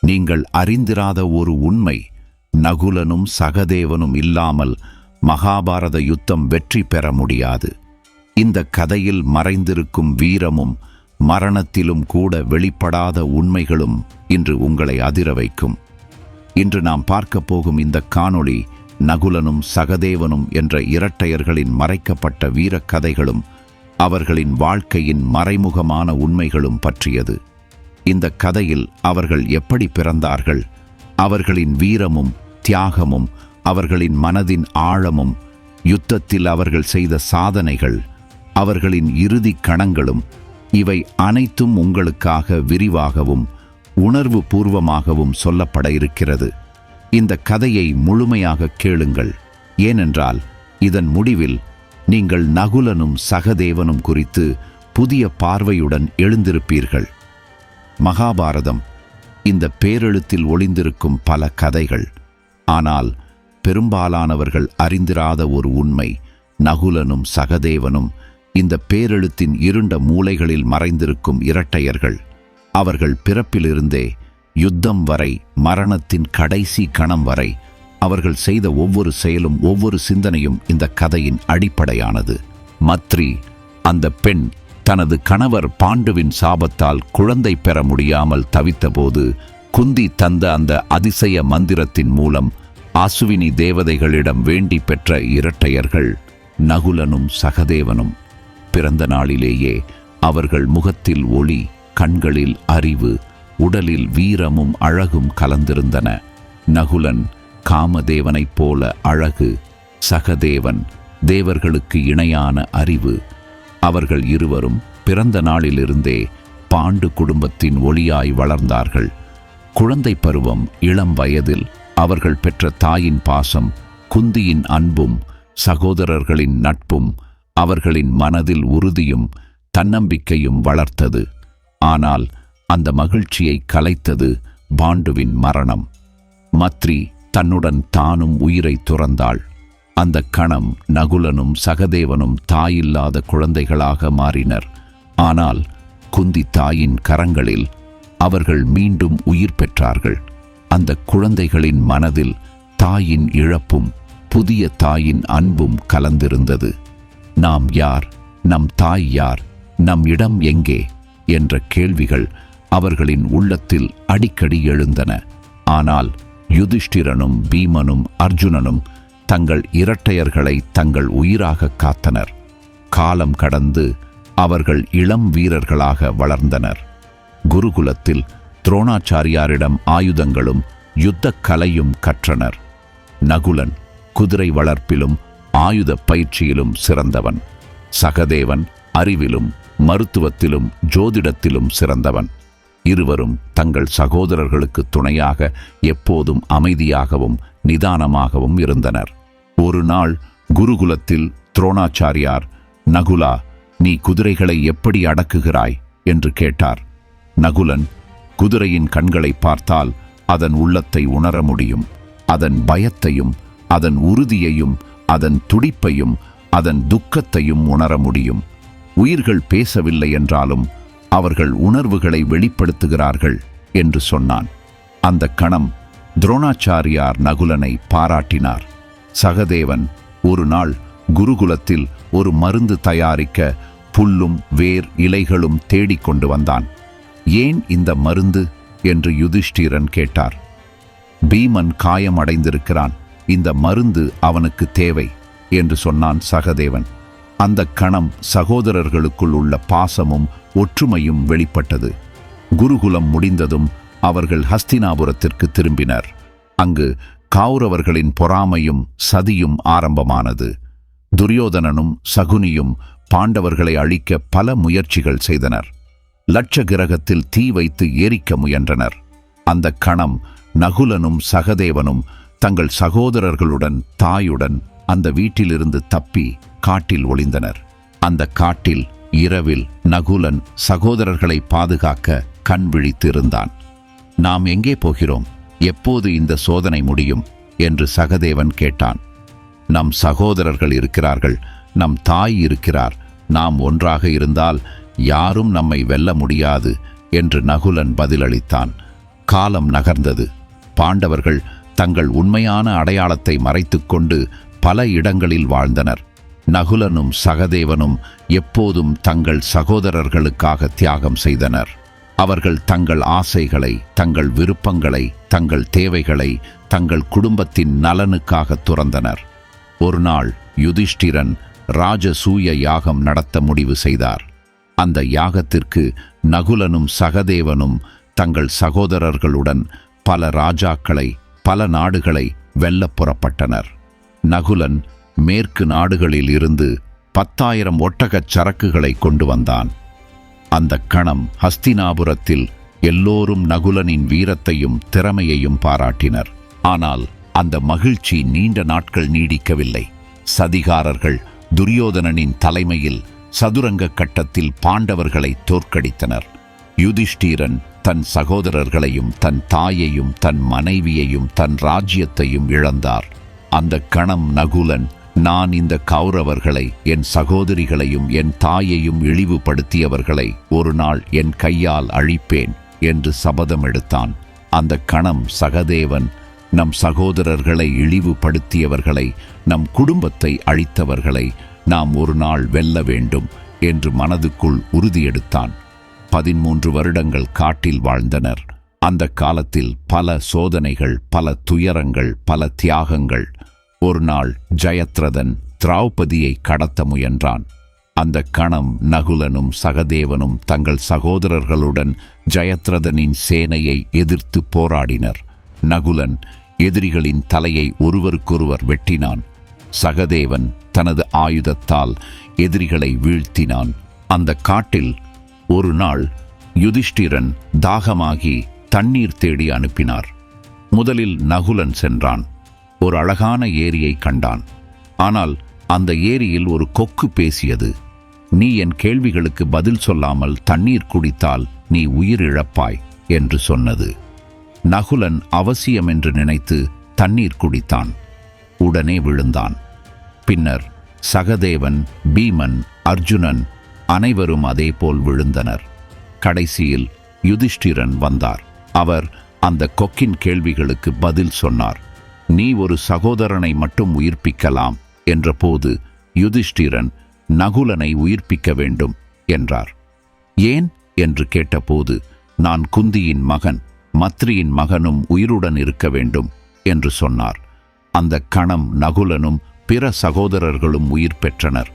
நீங்கள் அறிந்திராத ஒரு உண்மை நகுலனும் சகதேவனும் இல்லாமல் மகாபாரத யுத்தம் வெற்றி பெற முடியாது. இந்த கதையில் மறைந்திருக்கும் வீரமும் மரணத்திலும் கூட வெளிப்படாத உண்மைகளும் இன்று உங்களை அதிர வைக்கும். இன்று நாம் பார்க்கப் போகும் இந்த காணொளி நகுலனும் சகதேவனும் என்ற இரட்டையர்களின் மறைக்கப்பட்ட வீரக் கதைகளும் அவர்களின் வாழ்க்கையின் மறைமுகமான உண்மைகளும் பற்றியது. இந்த கதையில் அவர்கள் எப்படி பிறந்தார்கள்? அவர்களின் வீரமும் தியாகமும் அவர்களின் மனதின் ஆழமும் யுத்தத்தில் அவர்கள் செய்த சாதனைகள் அவர்களின் இறுதிக் கணங்களும் இவை அனைத்தும் உங்களுக்காக விரிவாகவும் உணர்வு பூர்வமாகவும் சொல்லப்பட இருக்கிறது. இந்த கதையை முழுமையாக கேளுங்கள். ஏனென்றால் இதன் முடிவில் நீங்கள் நகுலனும் சகதேவனும் குறித்து புதிய பார்வையுடன் எழுந்திருப்பீர்கள். மகாபாரதம் இந்த பேரெழுத்தில் ஒளிந்திருக்கும் பல கதைகள். ஆனால் பெரும்பாலானவர்கள் அறிந்திராத ஒரு உண்மை நகுலனும் சகதேவனும் இந்த பேரெழுத்தின் இருண்ட மூலைகளில் மறைந்திருக்கும் இரட்டையர்கள். அவர்கள் பிறப்பிலிருந்தே யுத்தம் வரை மரணத்தின் கடைசி கணம் வரை அவர்கள் செய்த ஒவ்வொரு செயலும் ஒவ்வொரு சிந்தனையும் இந்த கதையின் அடிப்படையானது. மத்ரி அந்த பெண் தனது கணவர் பாண்டுவின் சாபத்தால் குழந்தை பெற முடியாமல் தவித்தபோது குந்தி தந்த அந்த அதிசய மந்திரத்தின் மூலம் ஆசுவினி தேவதைகளிடம் வேண்டி பெற்ற இரட்டையர்கள் நகுலனும் சகதேவனும். பிறந்த நாளிலேயே அவர்கள் முகத்தில் ஒளி கண்களில் அறிவு உடலில் வீரமும் அழகும் கலந்திருந்தன. நகுலன் காமதேவனைப் போல அழகு சகதேவன் தேவர்களுக்கு இணையான அறிவு அவர்கள் இருவரும் பிறந்த நாளிலிருந்தே பாண்டு குடும்பத்தின் ஒளியாய் வளர்ந்தார்கள். குழந்தை பருவம் இளம் வயதில் அவர்கள் பெற்ற தாயின் பாசம் குந்தியின் அன்பும் சகோதரர்களின் நட்பும் அவர்களின் மனதில் உறுதியும் தன்னம்பிக்கையும் வளர்த்தது. ஆனால் அந்த மகிழ்ச்சியை கலைத்தது பாண்டுவின் மரணம். மத்ரி தன்னுடன் தானும் உயிரை துறந்தாள். அந்த கணம் நகுலனும் சகதேவனும் தாயில்லாத குழந்தைகளாக மாறினர். ஆனால் குந்தி தாயின் கரங்களில் அவர்கள் மீண்டும் உயிர் பெற்றார்கள். அந்த குழந்தைகளின் மனதில் தாயின் இழப்பும் புதிய தாயின் அன்பும் கலந்திருந்தது. நாம் யார்? நம் தாய் யார்? நம் இடம் எங்கே? என்ற கேள்விகள் அவர்களின் உள்ளத்தில் அடிக்கடி எழுந்தன. ஆனால் யுதிஷ்டிரனும் பீமனும் அர்ஜுனனும் தங்கள் இரட்டையர்களை தங்கள் உயிராக காத்தனர். காலம் கடந்து அவர்கள் இளம் வீரர்களாக வளர்ந்தனர். குருகுலத்தில் துரோணாச்சாரியாரிடம் ஆயுதங்களும் யுத்தக் கலையும் கற்றனர். நகுலன் குதிரை வளர்ப்பிலும் ஆயுத பயிற்சியிலும் சிறந்தவன். சகதேவன் அறிவிலும் மருத்துவத்திலும் ஜோதிடத்திலும் சிறந்தவன். இருவரும் தங்கள் சகோதரர்களுக்கு துணையாக எப்போதும் அமைதியாகவும் நிதானமாகவும் இருந்தனர். ஒரு நாள் குருகுலத்தில் துரோணாச்சாரியார் நகுலா நீ குதிரைகளை எப்படி அடக்குகிறாய்? என்று கேட்டார். நகுலன் குதிரையின் கண்களை பார்த்தால் அதன் உள்ளத்தை உணர முடியும். அதன் பயத்தையும் அதன் உறுதியையும் அதன் துடிப்பையும் அதன் துக்கத்தையும் உணர முடியும். உயிர்கள் பேசவில்லை என்றாலும் அவர்கள் உணர்வுகளை வெளிப்படுத்துகிறார்கள் என்று சொன்னான். அந்த கணம் துரோணாச்சாரியார் நகுலனை பாராட்டினார். சகதேவன் ஒரு நாள் குருகுலத்தில் ஒரு மருந்து தயாரிக்க புல்லும் வேர் இலைகளும் தேடிக் கொண்டு வந்தான். ஏன் இந்த மருந்து? என்று யுதிஷ்டிரன் கேட்டார். பீமன் காயமடைந்திருக்கிறான். இந்த மருந்து அவனுக்கு தேவை என்று சொன்னான் சகதேவன். அந்த கணம் சகோதரர்களுக்குள் உள்ள பாசமும் ஒற்றுமையும் வெளிப்பட்டது. குருகுலம் முடிந்ததும் அவர்கள் ஹஸ்தினாபுரத்திற்கு திரும்பினர். அங்கு கௌரவர்களின் பொறாமையும் சதியும் ஆரம்பமானது. துரியோதனனும் சகுனியும் பாண்டவர்களை அழிக்க பல முயற்சிகள் செய்தனர். லட்ச கிரகத்தில் தீ வைத்து எரிக்க முயன்றனர். அந்த கணம் நகுலனும் சகதேவனும் தங்கள் சகோதரர்களுடன் தாயுடன் அந்த வீட்டிலிருந்து தப்பி காட்டில் ஒளிந்தனர். அந்த காட்டில் இரவில் நகுலன் சகோதரர்களை பாதுகாக்க கண் விழித்திருந்தான். நாம் எங்கே போகிறோம்? எப்போது இந்த சோதனை முடியும் என்று சகதேவன் கேட்டான். நம் சகோதரர்கள் இருக்கிறார்கள் நம் தாய் இருக்கிறார் நாம் ஒன்றாக இருந்தால் யாரும் நம்மை வெல்ல முடியாது என்று நகுலன் பதிலளித்தான். காலம் நகர்ந்தது. பாண்டவர்கள் தங்கள் உண்மையான அடையாளத்தை மறைத்துக்கொண்டு பல இடங்களில் வாழ்ந்தனர். நகுலனும் சகதேவனும் எப்போதும் தங்கள் சகோதரர்களுக்காக தியாகம் செய்தனர். அவர்கள் தங்கள் ஆசைகளை தங்கள் விருப்பங்களை தங்கள் தேவைகளை தங்கள் குடும்பத்தின் நலனுக்காக துறந்தனர். ஒரு நாள் யுதிஷ்டிரன் ராஜசூய யாகம் நடத்த முடிவு செய்தார். அந்த யாகத்திற்கு நகுலனும் சகதேவனும் தங்கள் சகோதரர்களுடன் பல ராஜாக்களை பல நாடுகளை வெல்ல புறப்பட்டனர். நகுலன் மேற்கு நாடுகளில் இருந்து பத்தாயிரம் ஒட்டகச் சரக்குகளை கொண்டு வந்தான். அந்த கணம் ஹஸ்தினாபுரத்தில் எல்லோரும் நகுலனின் வீரத்தையும் திறமையையும் பாராட்டினர். ஆனால் அந்த மகிழ்ச்சி நீண்ட நாட்கள் நீடிக்கவில்லை. சதிகாரர்கள் துரியோதனனின் தலைமையில் சதுரங்க கட்டத்தில் பாண்டவர்களை தோற்கடித்தனர். யுதிஷ்டீரன் தன் சகோதரர்களையும் தன் தாயையும் தன் மனைவியையும் தன் ராஜ்யத்தையும் இழந்தார். அந்த கணம் நகுலன் நான் இந்த கௌரவர்களை என் சகோதரிகளையும் என் தாயையும் இழிவுபடுத்தியவர்களை ஒரு நாள் என் கையால் அழிப்பேன் என்று சபதம் எடுத்தான். அந்த கணம் சகதேவன் நம் சகோதரர்களை இழிவுபடுத்தியவர்களை நம் குடும்பத்தை அழித்தவர்களை நாம் ஒரு நாள் வெல்ல வேண்டும் என்று மனதுக்குள் உறுதியெடுத்தான். பதிமூன்று வருடங்கள் காட்டில் வாழ்ந்தனர். அந்த காலத்தில் பல சோதனைகள் பல துயரங்கள் பல தியாகங்கள் ஒரு நாள் ஜெயத்ரதன் திரௌபதியை கடத்த முயன்றான். அந்த கணம் நகுலனும் சகதேவனும் தங்கள் சகோதரர்களுடன் ஜெயத்ரதனின் சேனையை எதிர்த்து போராடினர். நகுலன் எதிரிகளின் தலையை ஒருவருக்கொருவர் வெட்டினான். சகதேவன் தனது ஆயுதத்தால் எதிரிகளை வீழ்த்தினான். அந்த காட்டில் ஒரு நாள் யுதிஷ்டிரன் தாகமாகி தண்ணீர் தேடி அனுப்பினார். முதலில் நகுலன் சென்றான். ஒரு அழகான ஏரியை கண்டான். ஆனால் அந்த ஏரியில் ஒரு கொக்கு பேசியது. நீ என் கேள்விகளுக்கு பதில் சொல்லாமல் தண்ணீர் குடித்தால் நீ உயிரிழப்பாய் என்று சொன்னது. நகுலன் அவசியம் என்று நினைத்து தண்ணீர் குடித்தான். உடனே விழுந்தான். பின்னர் சகதேவன் பீமன் அர்ஜுனன் அனைவரும் அதேபோல் விழுந்தனர். கடைசியில் யுதிஷ்டிரன் வந்தார். அவர் அந்த கொக்கின் கேள்விகளுக்கு பதில் சொன்னார். நீ ஒரு சகோதரனை மட்டும் உயிர்ப்பிக்கலாம் என்றபோது யுதிஷ்டிரன் நகுலனை உயிர்ப்பிக்க வேண்டும் என்றார். ஏன்? என்று கேட்டபோது நான் குந்தியின் மகன் மத்ரியின் மகனும் உயிருடன் இருக்க வேண்டும் என்று சொன்னார். அந்த கணம் நகுலனும் பிற சகோதரர்களும் உயிர் பெற்றனர்.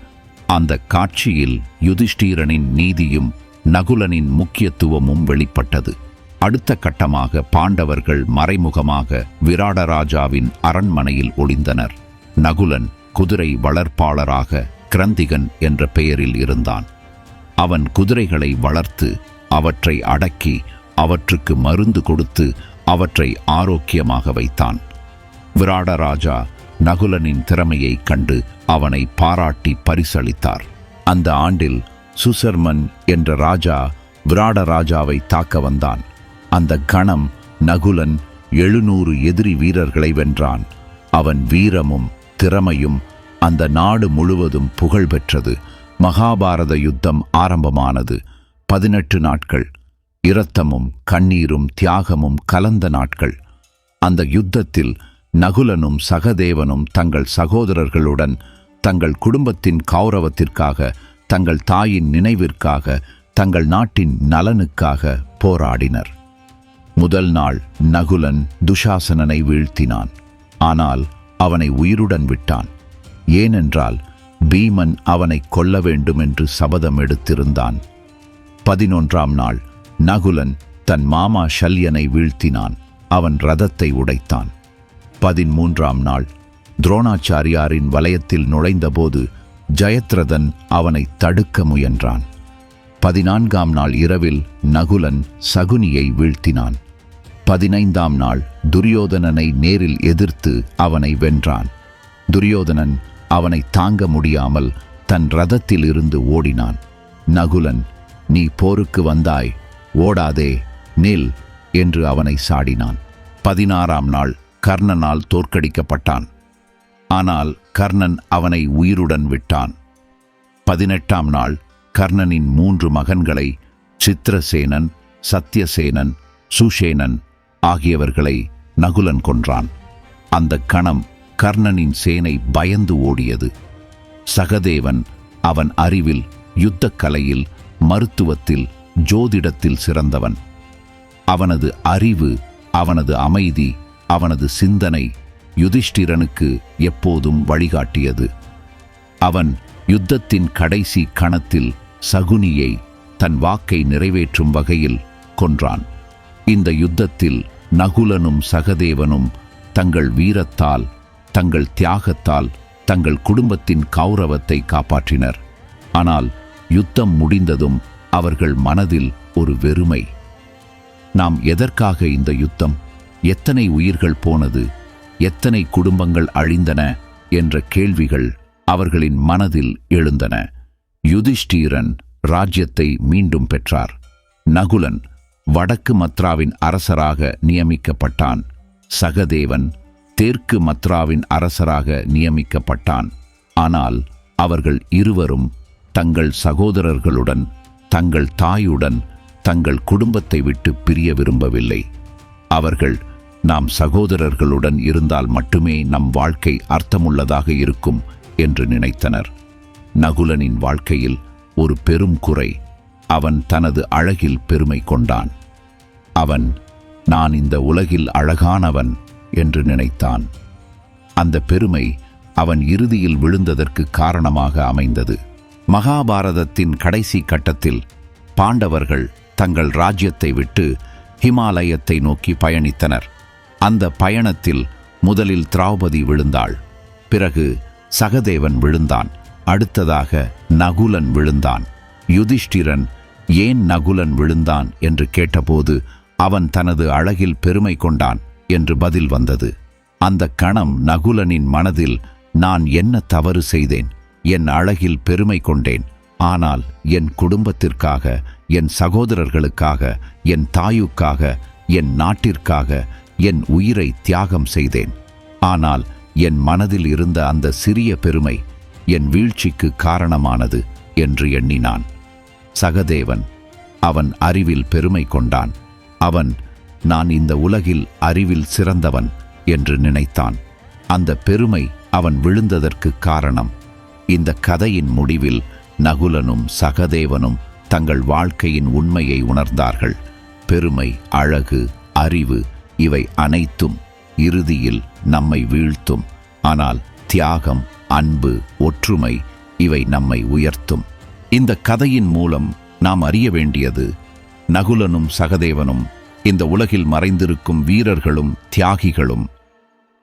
அந்த காட்சியில் யுதிஷ்டிரனின் நீதியும் நகுலனின் முக்கியத்துவமும் வெளிப்பட்டது. அடுத்த கட்டமாக பாண்டவர்கள் மறைமுகமாக விராடராஜாவின் அரண்மனையில் ஒளிந்தனர். நகுலன் குதிரை வளர்ப்பாளராக கிரந்திகன் என்ற பெயரில் இருந்தான். அவன் குதிரைகளை வளர்த்து அவற்றை அடக்கி அவற்றுக்கு மருந்து கொடுத்து அவற்றை ஆரோக்கியமாக வைத்தான். விராடராஜா நகுலனின் திறமையைக் கண்டு அவனை பாராட்டி பரிசளித்தார். அந்த ஆண்டில் சுசர்மன் என்ற ராஜா விராடராஜாவை தாக்க வந்தான். அந்த கணம் நகுலன் எழுநூறு எதிரி வீரர்களை வென்றான். அவன் வீரமும் திறமையும் அந்த நாடு முழுவதும் புகழ் பெற்றது மகாபாரத யுத்தம் ஆரம்பமானது. பதினெட்டு நாட்கள். இரத்தமும் கண்ணீரும் தியாகமும் கலந்த நாட்கள். அந்த யுத்தத்தில் நகுலனும் சகதேவனும் தங்கள் சகோதரர்களுடன் தங்கள் குடும்பத்தின் கௌரவத்திற்காக தங்கள் தாயின் நினைவிற்காக தங்கள் நாட்டின் நலனுக்காக போராடினர். முதல் நாள் நகுலன் துஷாசனனை வீழ்த்தினான். ஆனால் அவனை உயிருடன் விட்டான். ஏனென்றால் பீமன் அவனை கொல்ல வேண்டும் என்று சபதம் எடுத்திருந்தான். பதினொன்றாம் நாள் நகுலன் தன் மாமா ஷல்யனை வீழ்த்தினான். அவன் ரதத்தை உடைத்தான். பதிமூன்றாம் நாள் துரோணாச்சாரியாரின் வலயத்தில் நுழைந்தபோது ஜெயத்ரதன் அவனை தடுக்க முயன்றான். பதினான்காம் நாள் இரவில் நகுலன் சகுனியை வீழ்த்தினான். பதினைந்தாம் நாள் துரியோதனனை நேரில் எதிர்த்து அவனை வென்றான். துரியோதனன் அவனை தாங்க முடியாமல் தன் ரதத்தில் இருந்து ஓடினான். நகுலன் நீ போருக்கு வந்தாய். ஓடாதே. நில் என்று அவனை சாடினான். பதினாறாம் நாள் கர்ணனால் தோற்கடிக்கப்பட்டான். ஆனால் கர்ணன் அவனை உயிருடன் விட்டான். பதினெட்டாம் நாள் கர்ணனின் மூன்று மகன்களை சித்திரசேனன் சத்யசேனன் சுஷேனன் ஆகியவர்களை நகுலன் கொன்றான். அந்த கணம் கர்ணனின் சேனை பயந்து ஓடியது. சகதேவன் அவன் அறிவில் யுத்தக் கலையில் மருத்துவத்தில் ஜோதிடத்தில் சிறந்தவன். அவனது அறிவு அவனது அமைதி அவனது சிந்தனை யுதிஷ்டிரனுக்கு எப்போதும் வழிகாட்டியது. அவன் யுத்தத்தின் கடைசி கணத்தில் சகுனியை தன் வாக்கை நிறைவேற்றும் வகையில் கொன்றான். இந்த யுத்தத்தில் நகுலனும் சகதேவனும் தங்கள் வீரத்தால் தங்கள் தியாகத்தால் தங்கள் குடும்பத்தின் கௌரவத்தை காப்பாற்றினர். ஆனால் யுத்தம் முடிந்ததும் அவர்கள் மனதில் ஒரு வெறுமை. நாம் எதற்காக இந்த யுத்தம்? எத்தனை உயிர்கள் போனது? எத்தனை குடும்பங்கள் அழிந்தன? என்ற கேள்விகள் அவர்களின் மனதில் எழுந்தன. யுதிஷ்டீரன் ராஜ்யத்தை மீண்டும் பெற்றார். நகுலன் வடக்கு மத்ராவின் அரசராக நியமிக்கப்பட்டான். சகதேவன் தெற்கு மத்ராவின் அரசராக நியமிக்கப்பட்டான். ஆனால் அவர்கள் இருவரும் தங்கள் சகோதரர்களுடன் தங்கள் தாயுடன் தங்கள் குடும்பத்தை விட்டு பிரிய விரும்பவில்லை. அவர்கள் நாம் சகோதரர்களுடன் இருந்தால் மட்டுமே நம் வாழ்க்கை அர்த்தமுள்ளதாக இருக்கும் என்று நினைத்தனர். நகுலனின் வாழ்க்கையில் ஒரு பெரும் குறை அவன் தனது அழகில் பெருமை கொண்டான். அவன் நான் இந்த உலகில் அழகானவன் என்று நினைத்தான். அந்த பெருமை அவன் இறுதியில் விழுந்ததற்கு காரணமாக அமைந்தது. மகாபாரதத்தின் கடைசி கட்டத்தில் பாண்டவர்கள் தங்கள் ராஜ்யத்தை விட்டு ஹிமாலயத்தை நோக்கி பயணித்தனர். அந்த பயணத்தில் முதலில் திரௌபதி விழுந்தாள். பிறகு சகதேவன் விழுந்தான். அடுத்ததாக நகுலன் விழுந்தான். யுதிஷ்டிரன் ஏன் நகுலன் விழுந்தான் என்று கேட்டபோது அவன் தனது அழகில் பெருமை கொண்டான் என்று பதில் வந்தது. அந்த கணம் நகுலனின் மனதில் நான் என்ன தவறு செய்தேன்? என் அழகில் பெருமை கொண்டேன். ஆனால் என் குடும்பத்திற்காக என் சகோதரர்களுக்காக என் தாயுக்காக என் நாட்டிற்காக என் உயிரை தியாகம் செய்தேன். ஆனால் என் மனதில் இருந்த அந்த சிறிய பெருமை என் வீழ்ச்சிக்கு காரணமானது என்று எண்ணினான். சகதேவன். அவன் அறிவில் பெருமை கொண்டான். அவன் நான் இந்த உலகில் அறிவில் சிறந்தவன் என்று நினைத்தான். அந்த பெருமை அவன் விழுந்ததற்கு காரணம் இந்த கதையின் முடிவில் நகுலனும் சகதேவனும் தங்கள் வாழ்க்கையின் உண்மையை உணர்ந்தார்கள். பெருமை அழகு அறிவு இவை அனைத்தும் இறுதியில் நம்மை வீழ்த்தும். ஆனால் தியாகம் அன்பு ஒற்றுமை இவை நம்மை உயர்த்தும். இந்த கதையின் மூலம் நாம் அறிய வேண்டியது நகுலனும் சகதேவனும் இந்த உலகில் மறைந்திருக்கும் வீரர்களும் தியாகிகளும்.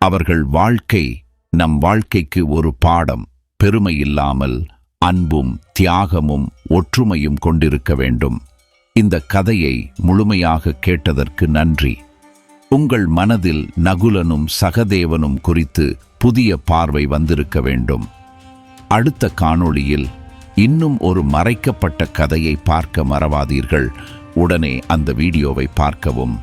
அவர்கள் வாழ்க்கை நம் வாழ்க்கைக்கு ஒரு பாடம் பெருமை இல்லாமல் அன்பும் தியாகமும் ஒற்றுமையும் கொண்டிருக்க வேண்டும். இந்த கதையை முழுமையாக கேட்டதற்கு நன்றி. உங்கள் மனதில் நகுலனும் சகதேவனும் குறித்து புதிய பார்வை வந்திருக்க வேண்டும். அடுத்த காணொளியில் இன்னும் ஒரு மறைக்கப்பட்ட கதையை பார்க்க மறவாதீர்கள். உடனே அந்த வீடியோவை பார்க்கவும்.